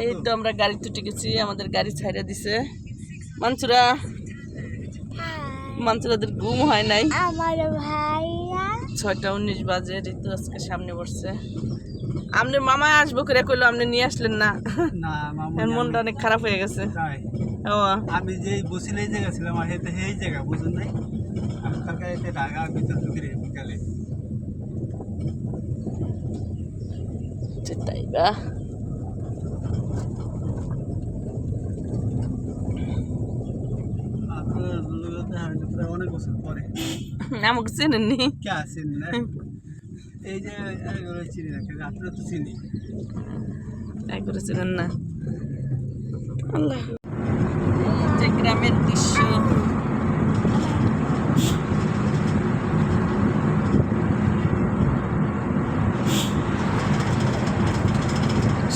এই তো আমরা গাড়িতে টিকেছি আমাদের গাড়ি ছাইড়া দিছে। মানসুরা মানসুরাদের ঘুম হয় নাই। আমার ভাইয়া। ছয়টা উনিশ বাজে ঋতু আজকে সামনে বসছে আপনার মামা আসব করে কইলো আপনি নিয়ে আসলেন না। এর মনটা অনেক খারাপ হয়ে গেছে। ও। আমি যেই বসিলে এই জায়গা ছিলাম আর হেতে এই জায়গা বুঝুন নাই? আমি কালকে এতে ঢাকা ভিতর ঢুকিরে বিকালে। তাই বা আপনার লোক দেখা হয়নি প্রায় অনেক বছর পরে। আমাকে চেনেননি। কে চিনি না এই যে চিনি না আপনারা তো চিনি। তাই করে চেনেন না। আল্লাহ। যে গ্রামের দৃশ্য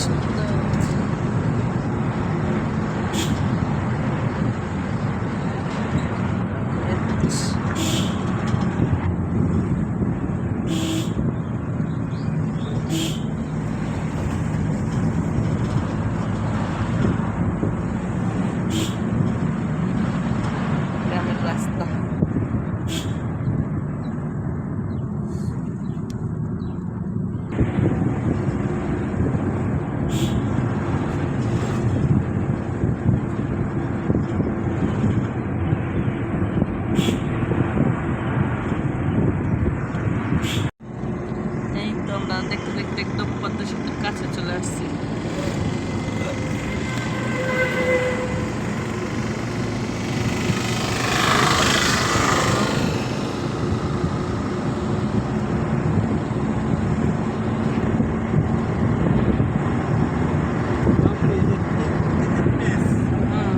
সুন্দর। গ্রামের দৃশ্য। গ্রামের রাস্তা এই তো আমরা দেখতে দেখতে একদম পদ্মা সেতুর কাছে চলে আসছি। আপনার এই যে এই যে প্লেস, হুম।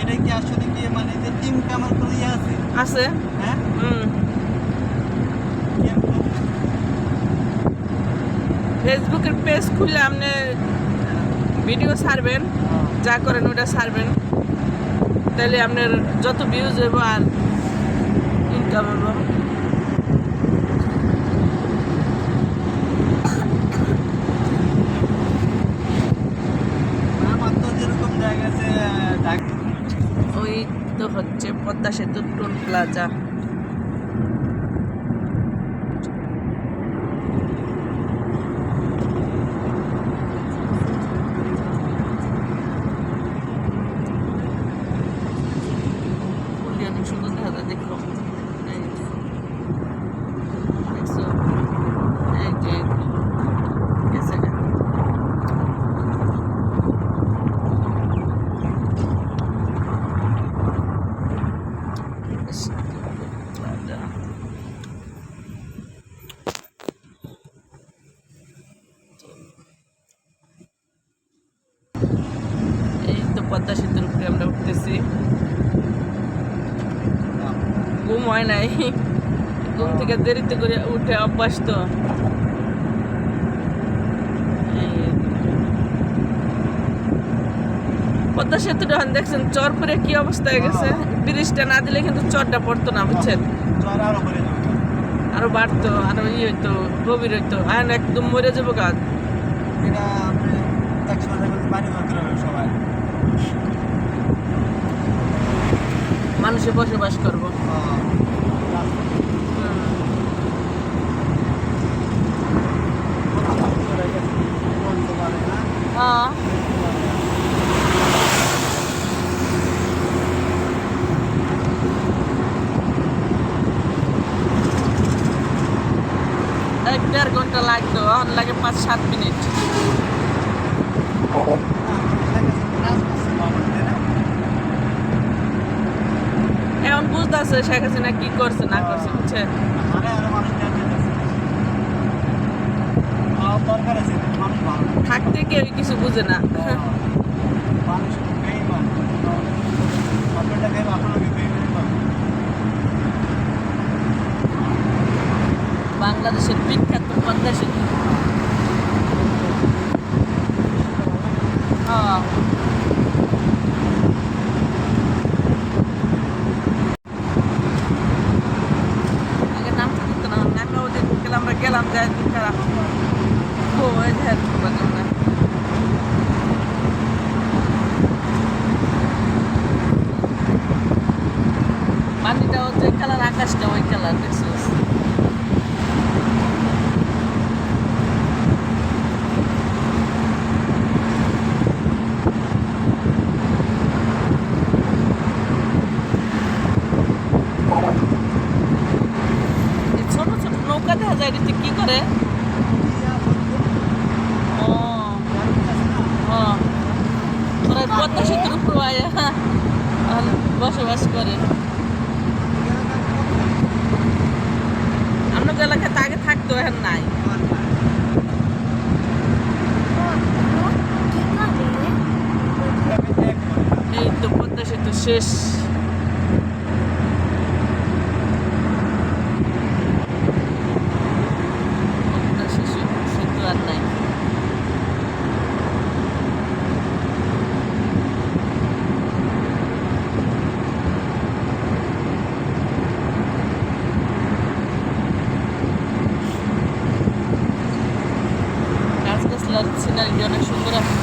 এটা কি আসলে কি মানে যে টিম কামার করে ইয়ে আছে আছে হ্যাঁ হুম কেমন? ফেসবুকের পেজ খুললে আপনি ভিডিও ছাড়বেন যা করেন ওটা ছাড়বেন। তাহলে আপনার যত ভিউজ হইব আর ইনকাম হইব। আমার তো যেরকম জায়গা আছে ওই তো হচ্ছে পদ্মা সেতু টোল প্লাজা ফুলটি অনেক সুন্দর দেখা যায় দেখো এই যে। দেখছ? এই যে, গেছে গা। প্লাজা এই তো পদ্মা সেতুর উপরে আমরা উঠতেছি ঘুম হয় নাই। ঘুম থেকে দেরিতে করে উঠে অভ্যাস তো পদ্মা সেতুটা এখন দেখছেন চর পরে কি অবস্থা হয়ে গেছে? ব্রিজটা না দিলে কিন্তু চরটা পড়তো না বুঝছেন? আরও আরও বাড়তো আরও ইয়ে হইতো গভীর হইতো। এখন একদম মরে যাব গাছ সবাই। মানুষে বসবাস করব। দেড় ঘণ্টা লাগতো, এখন লাগে পাঁচ, সাত মিনিট। এখন বুঝতেছে শেখ হাসিনা কি করছে, না করছে মানুষ থাকতে কেউ কিছু বুঝে না। বাংলাদেশের পদ্মা সেতু আমরা গেলাম, যাই দিন খারাপ ও ধ্যান করবার জন্য পানিটা হচ্ছে খেলার আকাশটা, ওই খেলার। বসবাস করে। আপনাদের এলাকাতে আগে থাকতো এখন নাই। এই তো পদ্মা সেতু শেষ পদ্মা সেতু সেতু আর নাই গাছ গাছলার সিনারি অনেক সুন্দর আছে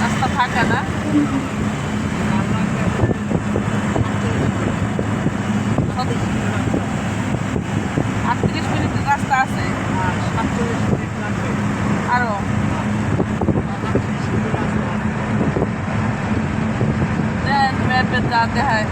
রাস্তা ফাঁকা না আটত্রিশ মিনিটের রাস্তা আছে আরও দেন যা দেখায়।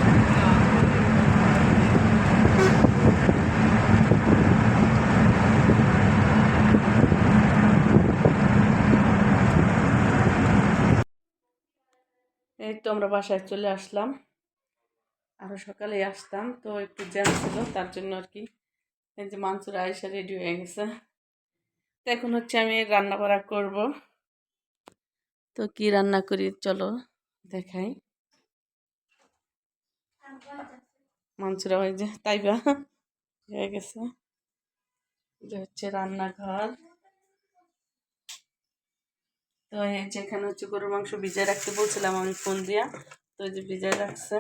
এই তো আমরা বাসায় চলে আসলাম। আরও সকালে আসতাম, তো একটু জ্যাম ছিল, তার জন্য আর কি। এই যে মাংসুর আয়সা রেডি হয়ে গেছে। তো এখন হচ্ছে আমি রান্না বাড়া করব। তো কি রান্না করি, চলো দেখাই। মাংসুরা ওই যে তাইবা হয়ে গেছে। যে হচ্ছে রান্নাঘর। তো এই যেখানে হচ্ছে গরুর মাংস ভিজায় রাখতে বলছিলাম আমি ফোন দিয়া, তো যে ভিজায় রাখছে।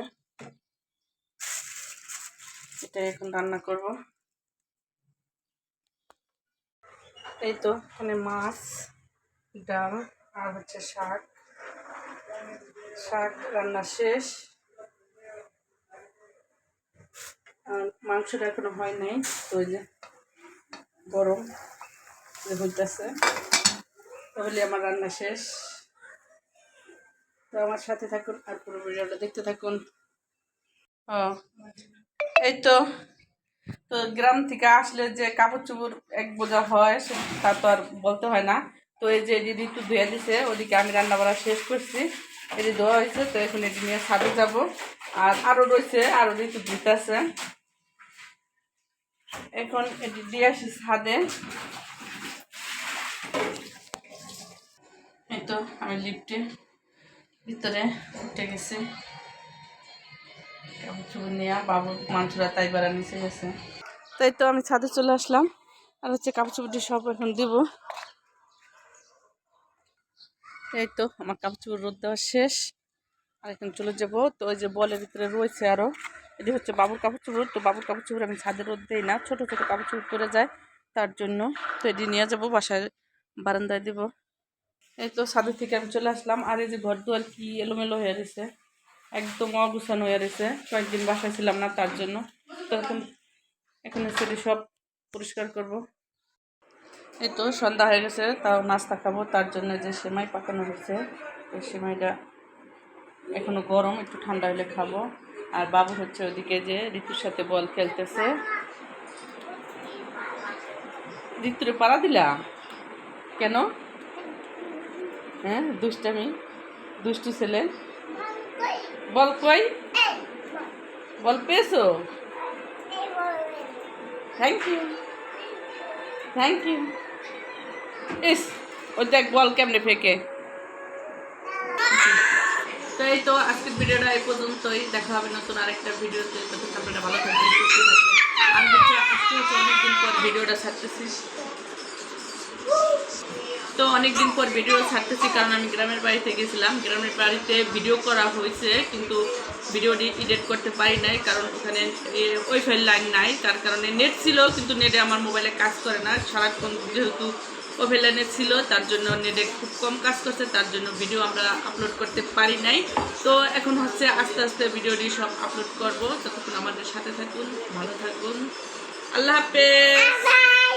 এটা এখন রান্না করব। এই তো এখানে মাছ, ডাল আর হচ্ছে শাক। শাক রান্না শেষ। আর মাংসটা এখনও হয় নাই, তো যে গরম হইতেছে, তাহলে আমার রান্না শেষ। তো আমার সাথে থাকুন আর পুরো ভিডিওটা দেখতে থাকুন। ও, এই তো তো গ্রাম থেকে আসলে যে কাপড় চোপড় এক বোঝা হয় তা তো আর বলতে হয় না। তো এই যে এটি ঋতু ধুয়ে দিছে, ওদিকে আমি রান্না বাড়া শেষ করছি। এটি ধোয়া হয়েছে তো এখন এটি নিয়ে ছাদে যাব। আর আরও রয়েছে আরও ঋতু ধুতে আছে এখন এটি দিয়ে আসি ছাদে এই তো আমি লিফটে ভিতরে উঠে গেছি। বাবু তাই নিচে গেছে। তাই তো আমি ছাদে চলে আসলাম। আর হচ্ছে কাপড় চোপড়টি সব এখন দিব। এই তো আমার কাপড় চোপড় রোদ দেওয়া শেষ। আর এখন চলে যাব। তো ওই যে বলের ভিতরে রয়েছে আরও এটি হচ্ছে বাবুর কাপড় চোপড়, তো বাবুর কাপড় চোপড় আমি ছাদে রোদ দিই না, ছোটো ছোটো কাপড় চোপড় করে যায় তার জন্য। তো এটি নিয়ে যাব, বাসায় বারান্দায় দিব। এই তো ছাদের থেকে আমি চলে আসলাম। আর এই যে ঘর দুয়ার কি এলোমেলো হয়ে গেছে, একদম অগুছানো হয়ে গেছে। কয়েকদিন বাসায় ছিলাম না তার জন্য। তো এখন এখন সেটি সব পরিষ্কার করব। এই তো সন্ধ্যা হয়ে গেছে, তাও নাস্তা খাব। তার জন্য যে সেমাই পাকানো হয়েছে, এই সেমাইটা এখনও গরম, একটু ঠান্ডা হলে খাব। আর বাবু হচ্ছে ওদিকে যে ঋতুর সাথে বল খেলতেছে। ঋতুরে পাড়া দিলা? কেন? হ্যাঁ দুষ্টামি। দুষ্টু ছেলে। বল কই? বল পেয়েছ? থ্যাংক ইউ থ্যাংক ইউ ইস ও দেখ বল কেমনে ফেকে। তো এই তো আজকের ভিডিওটা এই পর্যন্তই। দেখা হবে নতুন আরেকটা ভিডিওতে। আপনারা ভালো থাকবেন আর হচ্ছে অনেকদিন পর ভিডিওটা ছাড়তেছি। তো অনেকদিন পর ভিডিও ছাড়তেছি, কারণ আমি গ্রামের বাড়িতে গেছিলাম। গ্রামের বাড়িতে ভিডিও করা হয়েছে, কিন্তু ভিডিওটি এডিট করতে পারি নাই, কারণ ওখানে ওয়াইফাই লাইন নাই। তার কারণে নেট ছিল, কিন্তু নেটে আমার মোবাইলে কাজ করে না। সারাক্ষণ যেহেতু লাইনে ছিল, তার জন্য নেটে খুব কম কাজ করছে, তার জন্য ভিডিও আমরা আপলোড করতে পারি নাই। তো এখন হচ্ছে আস্তে আস্তে ভিডিওটি সব আপলোড করব। ততক্ষণ আমাদের সাথে থাকুন, ভালো থাকুন। আল্লাহ হাফেজ!